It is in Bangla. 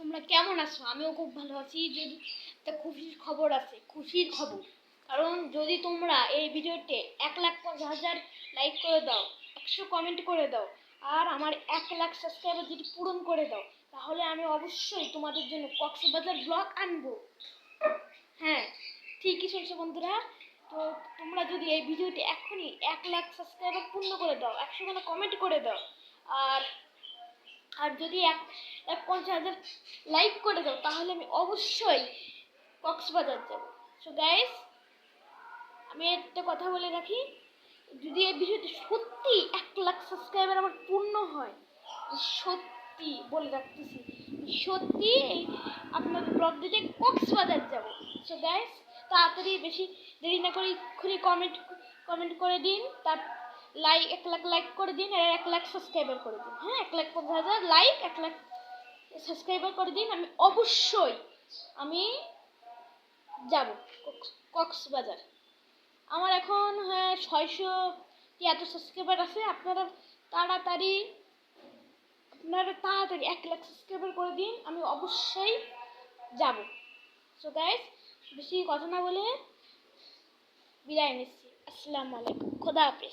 তোমরা কেমন আছো? আমিও খুব ভালো আছি। যদি একটা খুশির খবর আছে, খুশির খবর। কারণ যদি তোমরা এই ভিডিওতে এক লাখ পঞ্চাশ হাজার লাইক করে দাও, একশো কমেন্ট করে দাও, আর আমার এক লাখ সাবস্ক্রাইবার যদি পূরণ করে দাও, তাহলে আমি অবশ্যই তোমাদের জন্য কক্সবাজার ব্লগ আনব। হ্যাঁ ঠিকই শুনছো বন্ধুরা? তো তোমরা যদি এই ভিডিওটি এখনই এক লাখ সাবস্ক্রাইবার পূর্ণ করে দাও, একশো কমেন্ট করে দাও, আর আর যদি এক এক পঞ্চাশ হাজার লাইক করে দাও, তাহলে আমি অবশ্যই কক্সবাজার যাব। সো গাইস আমি একটা কথা বলে রাখি, যদি এই ভিডিওটি সত্যি এক লাখ সাবস্ক্রাইবার আমার পূর্ণ হয় সত্যি বলে রাখতেছি সত্যি এই আপনাদের ব্লগ দিতে কক্সবাজার যাব। সো গাইস তাড়াতাড়ি বেশি দেরি না করে এক্ষুনি কমেন্ট কমেন্ট করে দিন, তার লাইক এক লাখ লাইক করে দিন আর এক লাখ সাবস্ক্রাইবার করে দিন। হ্যাঁ এক লাখ পঞ্চাশ হাজার লাইক এক লাখ সাবস্ক্রাইবার করে দিন। আমি অবশ্যই, আমি যাব কক্সবাজার। আমার এখন হ্যাঁ ছয়শো তিয়াত্তর সাবস্ক্রাইবার আছে। আপনারা তাড়াতাড়ি আপনারা তাড়াতাড়ি এক লাখ সাবস্ক্রাইবার করে দিন। আমি অবশ্যই যাব। সো গাইস বেশি কথা না বলে বিদায় নিচ্ছি। আসসালামু আলাইকুম। খোদা হাফেজ।